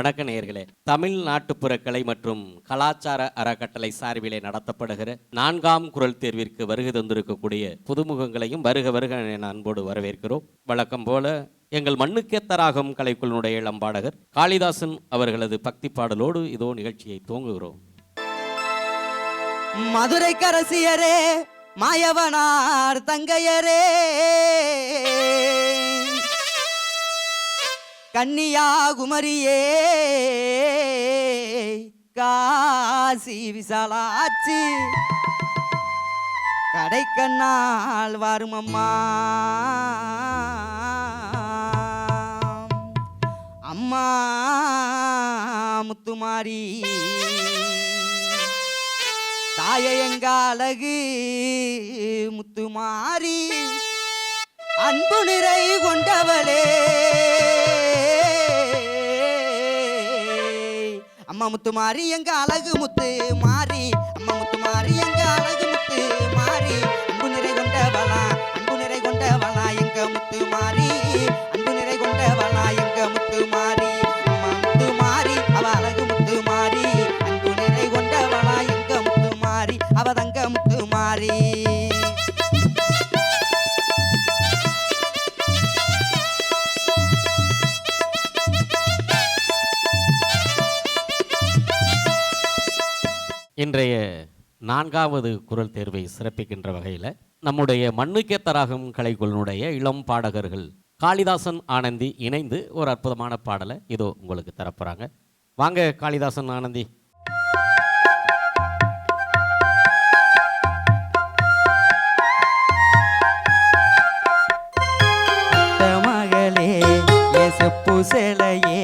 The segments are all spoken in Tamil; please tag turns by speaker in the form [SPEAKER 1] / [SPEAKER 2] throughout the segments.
[SPEAKER 1] வணக்க நேயர்களே தமிழ் நாட்டுப்புற கலை மற்றும் கலாச்சார அறக்கட்டளை சார்பிலே நடத்தப்படுகிற நான்காம் குரல் தேர்விற்கு வருகை தந்திருக்கக்கூடிய புதுமுகங்களையும் வருக வருக என அன்போடு வரவேற்கிறோம். வழக்கம் போல எங்கள் மண்ணுக்கேத்தராகும் கலைக்குழுனுடைய இளம்பாடகர் காளிதாசன் அவர்களது பக்தி பாடலோடு இதோ நிகழ்ச்சியை துவங்குகிறோம்.
[SPEAKER 2] மதுரை கரசியரே மாயவனார் தங்கையரே. கன்னியாகுமரியே காசி விசாலாச்சி கடைக்கண்ணால் வருமம்மா. அம்மா முத்துமாரி. தாய எங்க அழகு முத்துமாரி. அன்பு நிறை கொண்டவளே. அம்மா முத்து மாறி எங்க அழகு முத்து மாறி. அம்மா முத்து மாறி எங்க அழகு முத்து மாறி. அன்பு நிறை கொண்டவளா அன்பு நிறை கொண்டவளா எங்க முத்து மாறி.
[SPEAKER 1] இன்றைய நான்காவது குரல் தேர்வை சிறப்பிக்கின்ற வகையில் நம்முடைய மண்ணுக்கேத்தராகும் கலைக்குழுனுடைய இளம் பாடகர்கள் காளிதாசன் ஆனந்தி இணைந்து ஒரு அற்புதமான பாடலை இதோ உங்களுக்கு தரப்போகிறாங்க வாங்க காளிதாசன் ஆனந்தி.
[SPEAKER 2] மகளே எசப்பு சேலையே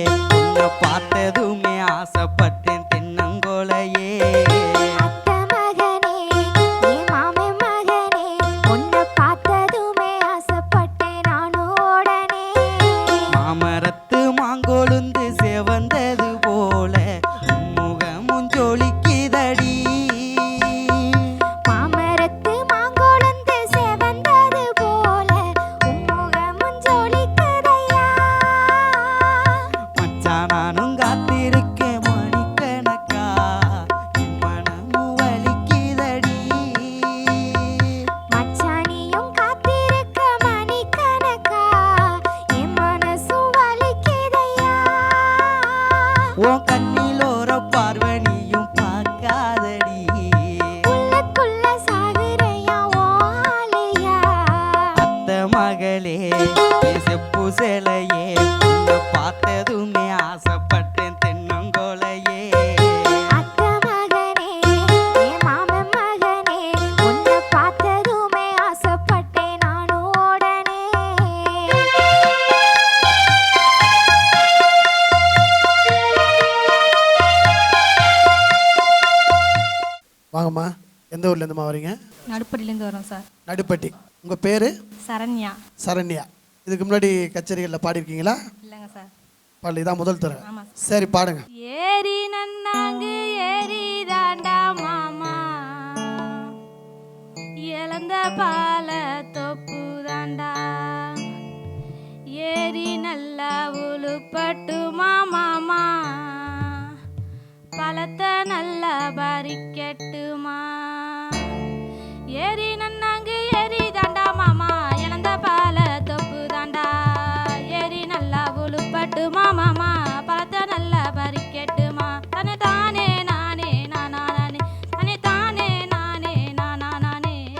[SPEAKER 2] மகளே செப்பு சேலையே உன்னை பார்த்ததுமே ஆசைப்பட்டேன் தென்னங்கோலையே.
[SPEAKER 3] அத்த மகனே ஏ மாமன் மகனே உன்னை பார்த்ததுமே ஆசைப்பட்டேன் நானும் உடனே.
[SPEAKER 4] வாங்கம்மா எந்த ஊர்லேருந்துமா வரீங்க?
[SPEAKER 5] நடுப்படியிலேருந்து வரோம் சார்.
[SPEAKER 4] நடுப்பட்டி. உங்கள் பேர்?
[SPEAKER 5] சரண்யா.
[SPEAKER 4] சரண்யா. இதுக்கு முன்னாடி கச்சேரிகளில் பாடியிருக்கீங்களா?
[SPEAKER 5] இல்லைங்க சார்.
[SPEAKER 4] பாடல இதான் முதல்
[SPEAKER 5] ஆமாம்
[SPEAKER 4] சரி. பாடுங்க.
[SPEAKER 5] ஏரி நன்னாங்கு ஏரி தாண்டா மாமா. இழந்த பால தொப்பு தாண்டா. ஏரி நல்லா உழுப்பட்டுமா மாமா பழத்தை நல்லா பறிக்கட்டுமா மாமா பழத்தை நல்லா பறிக்கட்டுமா தனே தானே நானே நானா நானே. தனே தானே நானே நானா நானே.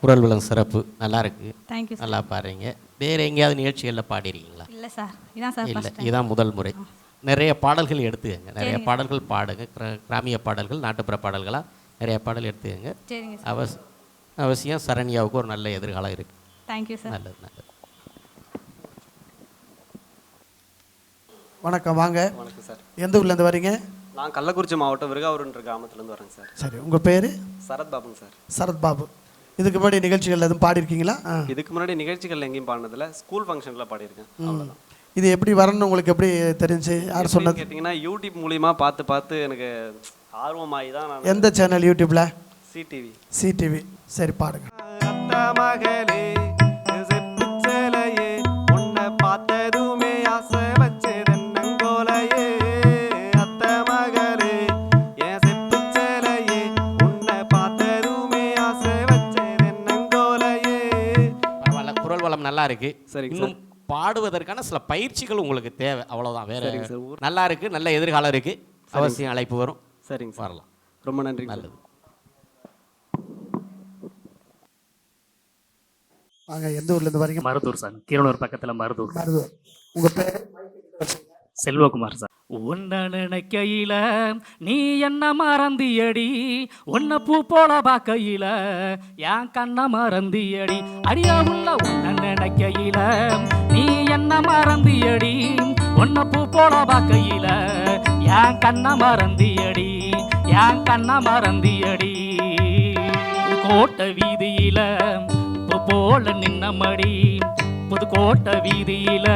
[SPEAKER 1] குரல் வளம் சிறப்பு. நல்லா இருக்கு.
[SPEAKER 5] தேங்க்யூ சார்
[SPEAKER 1] நல்லா பாடுறீங்க. வேறு எங்கேயாவது நிகழ்ச்சிகளில் பாடிருக்கீங்களா?
[SPEAKER 5] இல்லை சார் இதான் சார்
[SPEAKER 1] இல்லை இதுதான் முதல் முறை. நிறைய பாடல்கள் எடுத்துக்கங்க. நிறைய பாடல்கள் பாடுங்க. கிர- கிராமிய பாடல்கள் நாட்டுப்புற பாடல்களாக நிறைய பாடல் எடுத்துக்கங்க.
[SPEAKER 5] சரிங்க சார்
[SPEAKER 1] அவஸ் அவசியம் சரண்யாவுக்கு ஒரு நல்ல எதிர்காலம் இருக்கு.
[SPEAKER 5] தேங்க்யூ சார்
[SPEAKER 1] நல்லது நல்லது.
[SPEAKER 4] வணக்கம் வாங்க.
[SPEAKER 6] வணக்கம் சார்.
[SPEAKER 4] எந்த ஊர்லேருந்து வரீங்க?
[SPEAKER 6] நான் கள்ளக்குறிச்சி மாவட்டம் விருகாவூர்ன்ற கிராமத்துலேருந்து வரேங்க சார்.
[SPEAKER 4] சரி உங்கள் பேர்?
[SPEAKER 6] சரத் பாபுங்க சார்.
[SPEAKER 4] சரத் பாபு. இதுக்கு முன்னாடி நிகழ்ச்சிகள் எதுவும் பாடியிருக்கீங்களா?
[SPEAKER 6] இதுக்கு முன்னாடி நிகழ்ச்சிகள் எங்கேயும் பாடினதில்ல. ஸ்கூல் ஃபங்க்ஷனில் பாடியிருக்கேன். அவ்வளோதான்
[SPEAKER 4] இது எப்படி வரணும்னு உங்களுக்கு எப்படி தெரிஞ்சு? யார் சொன்னது?
[SPEAKER 6] கேட்டிங்கன்னா யூடியூப் மூலியமாக பார்த்து பார்த்து எனக்கு ஆர்வமாகி தான் நான்
[SPEAKER 4] எந்த சேனல் யூடியூப்பில்
[SPEAKER 6] சிடிவி
[SPEAKER 4] சிடிவி சரி பாடுங்க.
[SPEAKER 6] அத்தா
[SPEAKER 1] இருக்கு
[SPEAKER 7] சரிங்க
[SPEAKER 1] இன்னும் பாடுவதற்கான சில பயிற்சிகள் உங்களுக்கு தேவை. அவ்வளவுதான். வேற
[SPEAKER 7] சார்.
[SPEAKER 1] நல்லா இருக்கு நல்ல எதிர்காலம் இருக்கு. அவசியம் அழைப்பு வரும்.
[SPEAKER 7] சரிங்க சார்.
[SPEAKER 1] வரலாம்.
[SPEAKER 7] ரொம்ப நன்றி
[SPEAKER 1] நல்லது.
[SPEAKER 4] வாங்க எந்த ஊர்ல இருந்து வரீங்க?
[SPEAKER 8] மருதூர் சார். கீரனூர் பக்கத்துல மருதூர்.
[SPEAKER 4] மருதூர். உங்க பேர்?
[SPEAKER 8] செல்வகுமார் சார். உன்ன நினைக்கையில நீ என்ன மறந்தியடி? உன்னை பூ போல பார்க்கையில என் கண்ண மறந்தியடி. அடியா உள்ள உன்ன நினைக்கையில நீ என்ன மறந்தியடி? உன்னை பூ போல பார்க்கையில என் கண்ண மறந்தியடி. என் கண்ண மறந்தியடி. கோட்டை வீதியில போல நின்னமடி. புதுக்கோட்டை வீதியில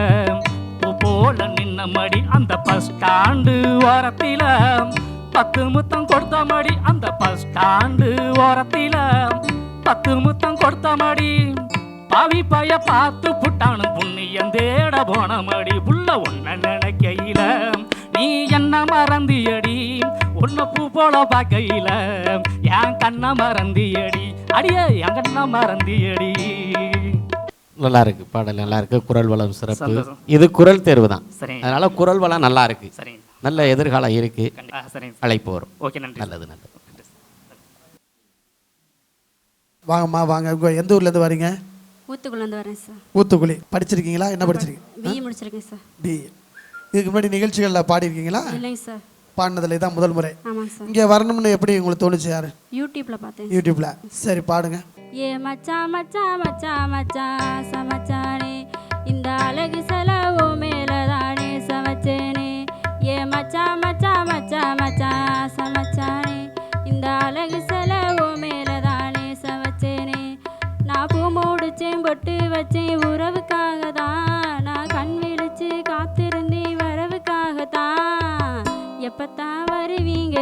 [SPEAKER 8] போல நின்ன மடி அந்த பஸ் ஸ்டாண்டு ஓரத்தில. பத்து முத்தம் கொடுத்த மடி அந்த பஸ் ஸ்டாண்டு ஓரத்தில. பத்து முத்தம் கொடுத்த மடி பாவி பாய பார்த்து புட்டானு புண்ணியம் தேட போன மடி. புள்ள ஒன்ன நினைக்கையில நீ என்ன மறந்தியடி? உன்னை பூ போல பார்க்கையில என் கண்ண மறந்தியடி. அடியே என் கண்ண மறந்தியடி.
[SPEAKER 1] நல்லா இருக்கு பாடல் நல்லா இருக்கு குரல் வளம் சிறப்பு. இது குரல் தேர்வு தான் அதனால குரல் வளம் நல்லா இருக்கு நல்ல எதிர்காலம் இருக்கு. அழைப்பு வரும்.
[SPEAKER 8] ஓகே நன்றி.
[SPEAKER 1] நல்லது நல்லது.
[SPEAKER 4] வாங்கம்மா வாங்க. உங்க எந்த ஊர்ல இருந்து வரீங்க?
[SPEAKER 9] ஊத்துக்குள்ளேருந்து வரேன் சார்.
[SPEAKER 4] ஊத்துக்குழி. படிச்சிருக்கீங்களா? என்ன படிச்சிருக்கீங்க?
[SPEAKER 9] பிஇ முடிச்சிருக்கேன் சார்.
[SPEAKER 4] பி இதுக்கு முன்னாடி நிகழ்ச்சிகளில் பாடியிருக்கீங்களா?
[SPEAKER 9] இல்லைங்க சார்.
[SPEAKER 4] பாடினதுல இதான் முதல் முறை. இங்கே வரணும்னு எப்படி உங்களுக்கு தோணுச்சு யாரு?
[SPEAKER 9] யூடியூப்ல பார்த்தேன்
[SPEAKER 4] யூடியூப்ல. சரி பாடுங்க.
[SPEAKER 9] ஏ மச்சான் மச்சான் மச்சான் மச்சான் சமச்சானே. இந்த அழகு செலவு மேலதானே சமைச்சேனே. ஏ மச்சான் மச்சான் மச்சான் மச்சான் சமைச்சானே. இந்த அழகு செலவு மேலதானே சமைச்சேனே. நான் பூ முடிச்சேன் பொட்டு வச்சேன் உறவுக்காக தான் நான் கண் விழிச்சு காத்திருந்தேன் வரவுக்காக தான் எப்பத்தான் வருவீங்க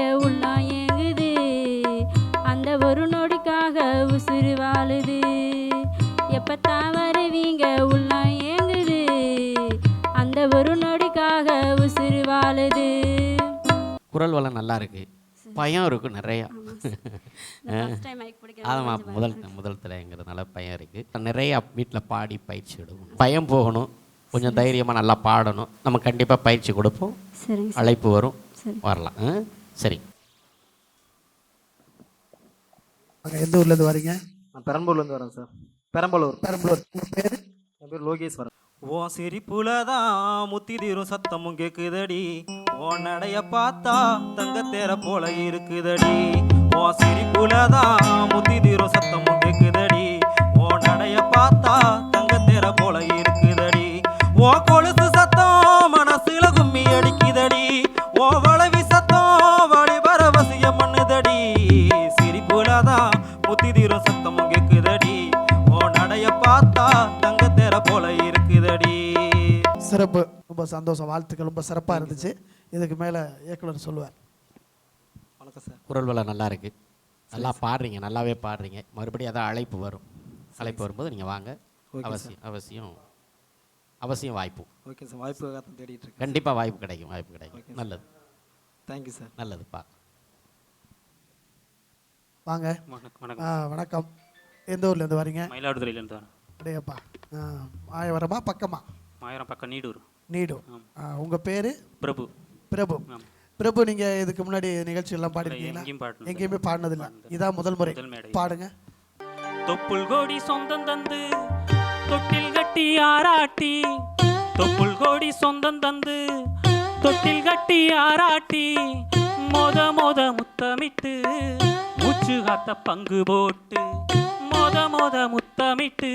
[SPEAKER 1] குரல் வளம் நல்லா இருக்கு பயம் இருக்கு நிறையா ஆமாம் முதல் முதல் தலைங்கிறதுனால பயம் இருக்கு. நிறைய வீட்டில் பாடி பயிற்சி எடுக்கணும். பயம் போகணும். கொஞ்சம் தைரியமாக நல்லா பாடணும். நம்ம கண்டிப்பாக பயிற்சி கொடுப்போம். அழைப்பு வரும். வரலாம்? சரி.
[SPEAKER 4] எந்த ஊர்ல இருந்து வரீங்க?
[SPEAKER 7] நான் பெரம்பலூர்லேருந்து வரேன் சார். பெரம்பலூர்.
[SPEAKER 4] பெரம்பலூர். உங்க பேர்?
[SPEAKER 7] என் பேர் லோகேஸ்வரன். ஓ சிரிப்புல தான் முத்தி தீரும் சத்தமும் கேக்குதடி. ஓ நடைய பார்த்தா தங்கத்தேர போல இருக்குதடி. ஓ சிரிப்புல தான் முத்தி தீரும் சத்தமும் கேக்குதடி. ஓ நடைய பார்த்தா தங்கத்தேர போல இருக்குதடி. ஓ கொலுசு சத்தம் மனசுல கும்மி அடிக்குதடி. ஓ வளவி சத்தம் வழி பரவசியம் பண்ணுதடி. சிரிப்புல தான் முத்தி தீரும் சத்தமும் கேக்குதடி. ஓ நடைய பார்த்தா தங்கத்தேர போல இருக்குதடி.
[SPEAKER 4] சிறப்பு. ரொம்ப சந்தோஷம். வாழ்த்துக்கள். ரொம்ப சிறப்பாக இருந்துச்சு. இதுக்கு மேலே இயக்குனர் சொல்லுவார்.
[SPEAKER 7] வணக்கம் சார்
[SPEAKER 1] குரல் வளம் நல்லா இருக்கு. நல்லா பாடுறீங்க. நல்லாவே பாடுறீங்க. மறுபடியும் அதான் அழைப்பு வரும். அழைப்பு வரும்போது நீங்கள் வாங்க. அவசியம் அவசியம் அவசியம் வாய்ப்பு.
[SPEAKER 7] ஓகே சார் தான் தேடிட்டு இருக்கேன்
[SPEAKER 1] கண்டிப்பாக வாய்ப்பு கிடைக்கும் வாய்ப்பு கிடைக்கும். நல்லது.
[SPEAKER 7] தேங்க்யூ சார்
[SPEAKER 1] நல்லதுப்பா
[SPEAKER 4] வாங்க.
[SPEAKER 8] வணக்கம் வணக்கம்.
[SPEAKER 4] வணக்கம். எந்த ஊர்ல இருந்து வரீங்க?
[SPEAKER 8] மயிலாடுதுறையிலேருந்து வரேன்.
[SPEAKER 4] அடையப்பா ஆ மாயவரமா பக்கமா?
[SPEAKER 8] மாயிரம் பக்கம் நீடூர்.
[SPEAKER 4] நீடு ஆ, உங்க பேரு?
[SPEAKER 8] பிரபு.
[SPEAKER 4] பிரபு. பிரபு நீங்க இதுக்கு முன்னாடி நிகழ்ச்சிகள்லாம் பாடிருக்கீங்களா?
[SPEAKER 8] எங்கேயும் பாடினது
[SPEAKER 4] எங்கேயுமே பாடினதில்ல. இதான் முதல் முறை. பாடுங்க.
[SPEAKER 8] தொப்புள் கோடி சொந்தம் தந்து தொட்டில் கட்டி ஆராட்டி. தொப்புள் கோடி சொந்தம் தந்து தொட்டில் கட்டி ஆராட்டி. மொத மொத முத்தமிட்டு மூச்சு காத்த பங்கு போட்டு. மொத மொத முத்தமிட்டு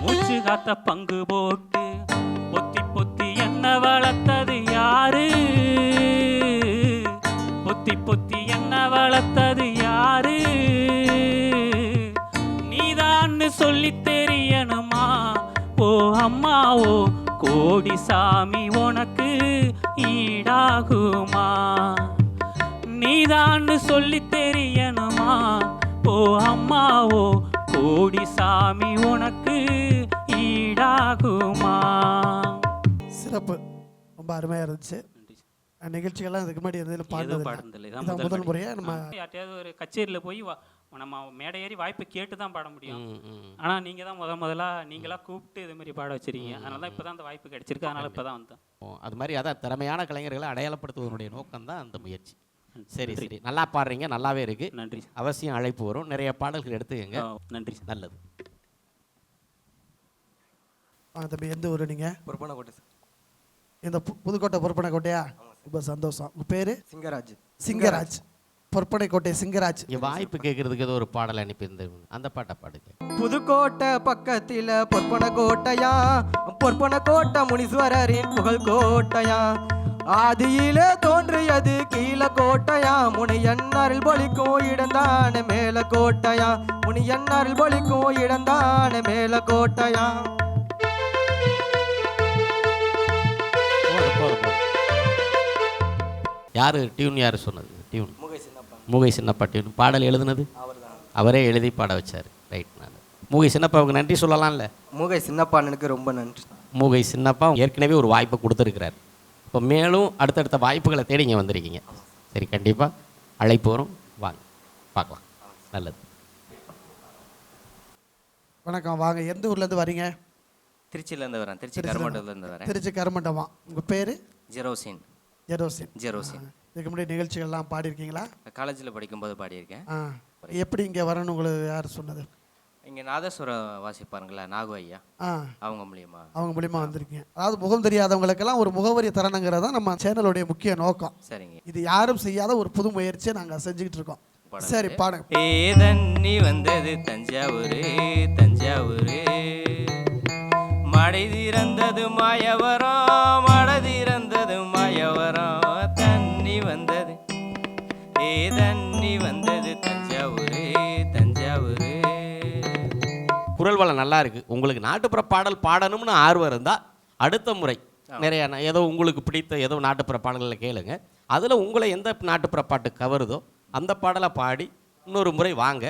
[SPEAKER 8] மூச்சு காத்த பங்கு போட்டு. என்ன வளர்த்தது யாரு? பொத்தி பொத்தி என்ன வளர்த்தது யாரு? நீதான்னு சொல்லி தெரியணுமா? ஓ அம்மாவோ கோடி சாமி உனக்கு ஈடாகுமா? நீதான்னு சொல்லி தெரியணுமா? ஓ அம்மாவோ கோடி சாமி உனக்கு ஈடாகுமா?
[SPEAKER 4] சிறப்பு ரொம்ப அருமையா இருந்துச்சு. நிகழ்ச்சிகள்லாம் இதுக்கு முன்னாடி.
[SPEAKER 8] இதான்
[SPEAKER 4] இதான் முதல்
[SPEAKER 8] முதல்
[SPEAKER 4] முறையா? நம்ம
[SPEAKER 8] யார்ட்டையாவது ஒரு கச்சேரியில் போய் வா நம்ம மேடை ஏறி வாய்ப்பு கேட்டு தான் பாட முடியும். ஆனால் நீங்கள் தான் முத முதல்ல நீங்களா கூப்பிட்டு இது மாதிரி பாட வச்சிருக்கீங்க. அதனால தான் இப்போ தான் அந்த வாய்ப்பு கிடைச்சிருக்கு. அதனால இப்போ தான் வந்தேன்.
[SPEAKER 1] ஓ, அது மாதிரி அதான் திறமையான கலைஞர்களை அடையாளப்படுத்துவதனுடைய நோக்கம் தான் அந்த முயற்சி. சரி சரி. நல்லா பாடுறீங்க. நல்லாவே இருக்கு.
[SPEAKER 8] நன்றி
[SPEAKER 1] அவசியம் அழைப்பு வரும். நிறைய பாடல்கள் எடுத்துக்கங்க.
[SPEAKER 8] நன்றி
[SPEAKER 1] நல்லது.
[SPEAKER 4] தம்பி எந்த ஊர் நீங்கள்
[SPEAKER 10] பொறுப்பான கோட்டை சார்.
[SPEAKER 4] இந்த பு- புதுக்கோட்டை பொறுப்பனை கோட்டையா ரொம்ப சந்தோஷம். உங்கள் பேர்?
[SPEAKER 10] சிங்கராஜ்.
[SPEAKER 4] சிங்கராஜ். பொற்பனை கோட்டை சிங்கராஜ்.
[SPEAKER 1] இங்க வாய்ப்பு கேட்கறதுக்கு ஏதோ ஒரு பாடல் அனுப்பியிருந்த அந்த பாட்டை பாடுங்க.
[SPEAKER 10] புதுக்கோட்டை பக்கத்தில பொற்பன கோட்டையா பொற்பன கோட்டை முனீஸ்வரரின் புகழ் கோட்டையா ஆதியிலே தோன்றியது கீழ கோட்டையா முனியன் அருள் பொழிக்கும் இடந்தான மேல கோட்டையா முனியன் அருள் பொழிக்கும் இடந்தான மேல கோட்டையா
[SPEAKER 1] யாரு? டியூன் யாரு சொன்னது? டியூன். மூகை சின்னப்பா. டியூன். பாடல் எழுதுனது? அவரே எழுதி பாட வச்சார். ரைட். நான். மூகை சின்னப்பாவுக்கு நன்றி சொல்லலாம்ல?
[SPEAKER 10] மூகை சின்னப்பாண்ணனுக்கு ரொம்ப நன்றி.
[SPEAKER 1] மூகை சின்னப்பா ஏற்கனவே ஒரு வாய்ப்பை கொடுத்துருக்கிறார். இப்போ மேலும் அடுத்தடுத்த வாய்ப்புகளை தேடி இங்கே வந்திருக்கீங்க. சரி கண்டிப்பாக அழைப்பு வரும். வாங்க பார்க்கலாம். நல்லது.
[SPEAKER 4] வணக்கம். வாங்க. எந்த ஊர்லேருந்து வரீங்க?
[SPEAKER 11] திருச்சியிலேருந்து வரேன். திருச்சி
[SPEAKER 4] திருச்சியில
[SPEAKER 11] கருமண்டலத்துலேருந்து வரேன்.
[SPEAKER 4] திருச்சி கருமண்டமா உங்கள் பேர்?
[SPEAKER 11] ஜெரோசின்.
[SPEAKER 4] ஜெரோசின்
[SPEAKER 11] ஜெரோசின்
[SPEAKER 4] இதுக்கு முன்னாடி நிகழ்ச்சிகள்லாம் பாடியிருக்கீங்களா?
[SPEAKER 11] காலேஜில் படிக்கும்போது பாடியிருக்கேன்.
[SPEAKER 4] ஆ. எப்படி இங்கே வரணும் உங்களுக்கு யார் சொன்னது?
[SPEAKER 11] இங்கே நாதஸ்வரம் வாசிப்பாருங்களா நாகு ஐயா.
[SPEAKER 4] ஆ.
[SPEAKER 11] அவங்க மூலியமா.
[SPEAKER 4] அவங்க மூலியமா வந்திருக்கீங்க. அதாவது முகம் தெரியாதவங்களுக்கெல்லாம் ஒரு முகவரி தரணுங்கிறது தான் நம்ம சேனலுடைய முக்கிய நோக்கம்.
[SPEAKER 11] சரிங்க.
[SPEAKER 4] இது யாரும் செய்யாத ஒரு புது முயற்சியை நாங்கள் செஞ்சுக்கிட்டு இருக்கோம். சரி பாடுங்க.
[SPEAKER 11] ஏ தண்ணி வந்தது தஞ்சாவூர் தஞ்சாவூர். மடை திறந்தது மாயவரம் மடை தண்ணி வந்தது தஞ்சாவூர் தஞ்சாவூர்.
[SPEAKER 1] குரல் வளம் நல்லா இருக்கு. உங்களுக்கு நாட்டுப்புற பாடல் பாடணும்னு ஆர்வம் இருந்தால் அடுத்த முறை. நிறைய ஏதோ உங்களுக்கு பிடித்த ஏதோ நாட்டுப்புற பாடல்களை கேளுங்க. அதில் உங்களை எந்த நாட்டுப்புற பாட்டு கவருதோ அந்த பாடலை பாடி இன்னொரு முறை வாங்க.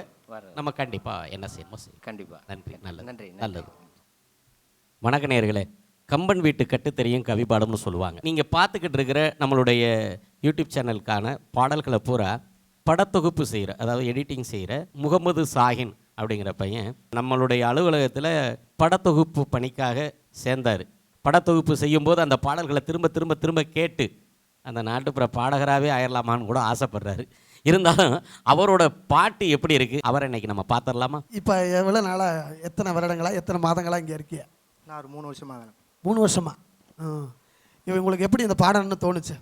[SPEAKER 1] நம்ம கண்டிப்பாக என்ன செய்யணுமோ செய்யும்
[SPEAKER 11] கண்டிப்பா.
[SPEAKER 1] நன்றி நல்லது
[SPEAKER 11] நன்றி.
[SPEAKER 1] நல்லது. வணக்க நேயர்களே கம்பன் வீட்டு கட்டு தெரியும் கவி பாடம்னு சொல்லுவாங்க. நீங்கள் பார்த்துக்கிட்டு இருக்கிற நம்மளுடைய யூடியூப் சேனலுக்கான பாடல்களை பூரா படத்தொகுப்பு செய்கிற அதாவது எடிட்டிங் செய்கிற முகமது சாஹின் அப்படிங்கிற பையன் நம்மளுடைய அலுவலகத்தில் படத்தொகுப்பு பணிக்காக சேர்ந்தார். படத்தொகுப்பு செய்யும்போது அந்த பாடல்களை திரும்ப திரும்ப திரும்ப கேட்டு அந்த நாட்டுப்புற பாடகராகவே ஆயிரலாமான்னு கூட ஆசைப்படுறாரு. இருந்தாலும் அவரோட பாட்டு எப்படி இருக்குது அவரை இன்னைக்கு நம்ம பார்த்துடலாமா
[SPEAKER 4] இப்போ எவ்வளோ நாளாக எத்தனை வருடங்களா எத்தனை மாதங்களா இங்கே இருக்கீங்க
[SPEAKER 10] நான் ஒரு மூணு வருஷமா வேணும்
[SPEAKER 4] மூணு வருஷமா? உங்களுக்கு எப்படி இந்த பாடணும்னு தோணுச்சு?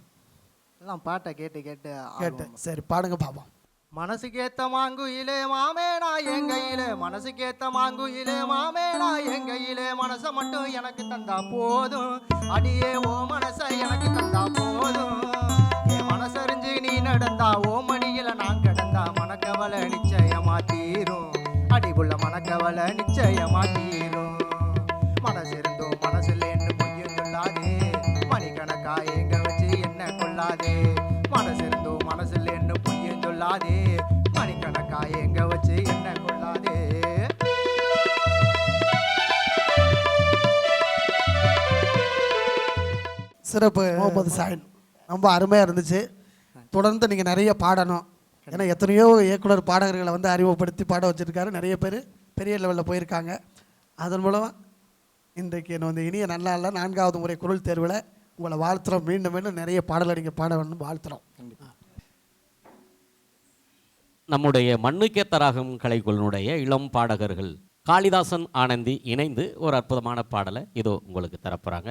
[SPEAKER 10] எல்லாம் பாட்டை கேட்டு கேட்டு
[SPEAKER 4] கேட்டு. சரி பாடுங்க பாப்போம்.
[SPEAKER 10] மனசுக்கேத்த மாங்குயிலே மாமேனா என் கையிலே மனசுக்கேத்த மாங்குயிலே மாமேனா என் கையிலே மனசை மட்டும் எனக்கு தந்தா போதும். அடியே ஓ மனச எனக்கு தந்தா போதும். என் மனசறிஞ்சு நீ நடந்தா ஓ மடியில நான்
[SPEAKER 4] சிறப்பு. முகமது சாயின். ரொம்ப அருமையாக இருந்துச்சு. தொடர்ந்து நீங்கள் நிறைய பாடணும். ஏன்னா எத்தனையோ இயக்குனர் பாடகர்களை வந்து அறிமுகப்படுத்தி பாட வச்சுருக்காரு. நிறைய பேர் பெரிய லெவலில் போயிருக்காங்க. அதன் மூலமாக இன்றைக்கு என்ன வந்து இனிய நல்லால நான்காவது முறை குரல் தேர்வில் உங்களை வாழ்த்துறோம். மீண்டும் மீண்டும் நிறைய பாடலை நீங்கள் பாட வேண்டும். வாழ்த்துறோம்.
[SPEAKER 1] நம்முடைய மண்ணுக்கேத்தராகும் கலைக்குழுனுடைய இளம் பாடகர்கள் காளிதாசன் ஆனந்தி இணைந்து ஒரு அற்புதமான பாடலை இதோ உங்களுக்கு தரப்போறாங்க.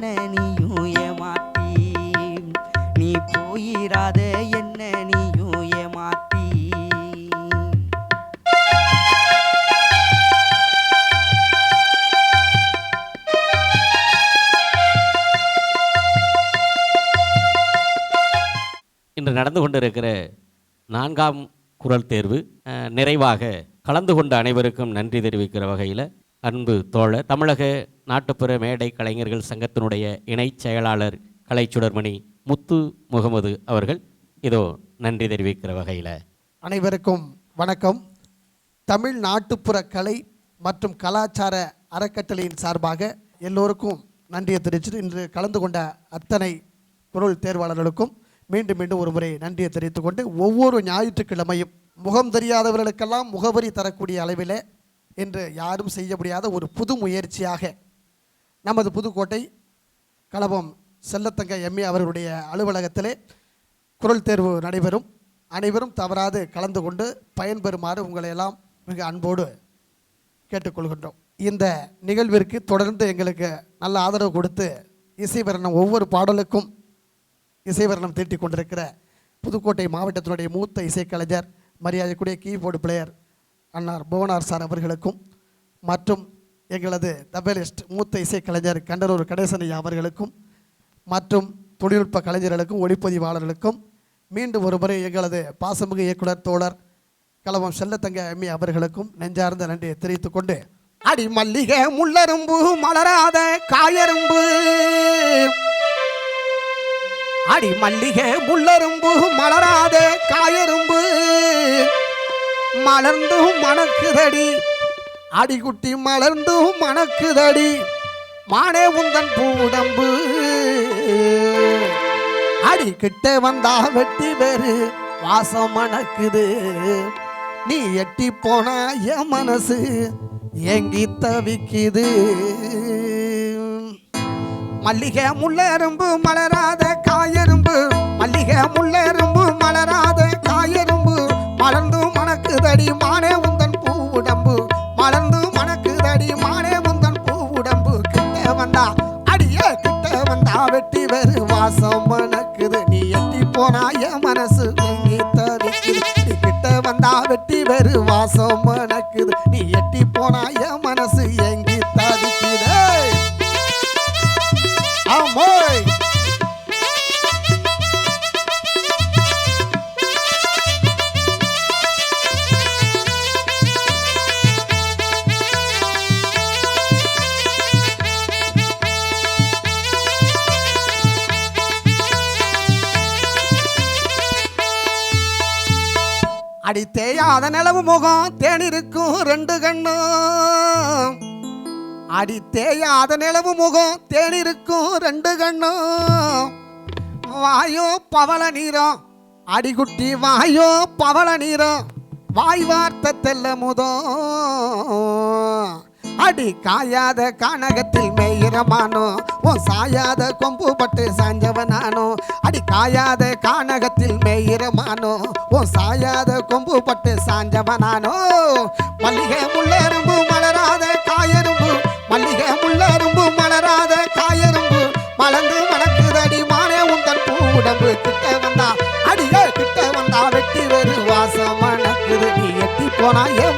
[SPEAKER 3] என்ன
[SPEAKER 2] நீயும் ஏமாத்தி நீ போயிராத என்ன நீயும் ஏமாத்தி
[SPEAKER 1] இன்று நடந்து கொண்டிருக்கிற நான்காம் குரல் தேர்வு நிறைவாக கலந்து கொண்ட அனைவருக்கும் நன்றி தெரிவிக்கிற வகையில் அன்பு தோழர் தமிழக நாட்டுப்புற மேடை கலைஞர்கள் சங்கத்தினுடைய இணைச் செயலாளர் கலைச்சுடர்மணி முத்து முகமது அவர்கள் இதோ நன்றி தெரிவிக்கிற வகையில்.
[SPEAKER 4] அனைவருக்கும் வணக்கம். தமிழ் நாட்டுப்புற கலை மற்றும் கலாச்சார அறக்கட்டளையின் சார்பாக எல்லோருக்கும் நன்றியை தெரிவித்து இன்று கலந்து கொண்ட அத்தனை பொருள் தேர்வாளர்களுக்கும் மீண்டும் மீண்டும் ஒரு முறை நன்றியை தெரிவித்துக்கொண்டு ஒவ்வொரு ஞாயிற்றுக்கிழமையும் முகம் தெரியாதவர்களுக்கெல்லாம் முகவரி தரக்கூடிய அளவிலே என்று யாரும் செய்ய முடியாத ஒரு புது முயற்சியாக நமது புதுக்கோட்டை கலபம் செல்லத்தங்க எம்ஏ அவர்களுடைய அலுவலகத்திலே குரல் தேர்வு நடைபெறும். அனைவரும் தவறாது கலந்து கொண்டு பயன்பெறுமாறு உங்களை எல்லாம் மிக அன்போடு கேட்டுக்கொள்கின்றோம். இந்த நிகழ்விற்கு தொடர்ந்து எங்களுக்கு நல்ல ஆதரவு கொடுத்து இசைவரணம் ஒவ்வொரு பாடலுக்கும் இசைவரணம் தீட்டிக் கொண்டிருக்கிற புதுக்கோட்டை மாவட்டத்தினுடைய மூத்த இசைக்கலைஞர் மரியாதைக்குரிய கீபோர்டு பிளேயர் அன்னார் புவனார் சார் அவர்களுக்கும் மற்றும் எங்களது தபலிஸ்ட் மூத்த இசைக்கலைஞர் கண்டனூர் கணேசனையா அவர்களுக்கும் மற்றும் தொழில்நுட்ப கலைஞர்களுக்கும் ஒளிப்பதிவாளர்களுக்கும் மீண்டும் ஒருமுறை எங்களது பாசமிகு இயக்குனர் தோழர் கலவம் செல்லத்தங்க எம்மி அவர்களுக்கும் நெஞ்சார்ந்த நன்றியை தெரிவித்துக் கொண்டு அடி மல்லிகை முள்ளரும்பு மலராத காயரும்பு. அடி மல்லிகை முள்ளரும்பு மலராத கா மலர்ந்தும் மணக்குதடி. அடிக்குட்டி மலர்ந்தும் மணக்குதடி. மானே உந்தன் பூடம்பு. அடி கிட்ட வந்தா வெட்டி வேறு வாசம் மணக்குது. நீ எட்டி போனா என் மனசு ஏங்கி தவிக்குது. மல்லிகை முள்ளெரும்பு மலராத காயரும்பு. மல்லிகை முள்ளெரும்பு மலராத காயரும்பு. மலர்ந்து மணக்குதடி மானே உந்தன் பூ உடம்பு. மலர்ந்து மணக்குதடி மானே உந்தன் பூ உடம்பு. கிட்ட வந்தா அடியே கிட்ட வந்தா வெட்டி வெறு வாசம் மணக்குது. நீ எட்டி போனா என் மனசு எங்கி தவிக்குது. கிட்ட வந்தா வெட்டி வெறு வாசம் அடி தேயாத நிலவு முகம் தேனிருக்கும் ரெண்டு கண்ணும் அடி தேயாத நிலவு முகம் தேனிருக்கும் ரெண்டு கண்ணும் வாயோ பவள நீரம் அடிகுட்டி வாயோ பவள நீரம் வாய் வார்த்த தெல்ல முதம் அடி காயாத கானகத்தில் மேயிரமானோ ஓ சாயாத கொம்பு பட்டு சாஞ்சவனானோ? அடி காயாத கானகத்தில் மேயிரமானோ ஓ சாயாத கொம்பு பட்டு சாஞ்சவனானோ? மல்லிகை முள்ளெரும்பு மலராத காயரும்பு மல்லிகை முள்ளரும்பு மலராத காயரும்பு மலர்ந்து மணக்குதடி மானே உந்தன் பூவுடம்பு கிட்ட வந்தா அடியே கிட்ட வந்தா வெட்டி வெறு வாசம் மணக்குது. நீ எட்டி போனா ஏ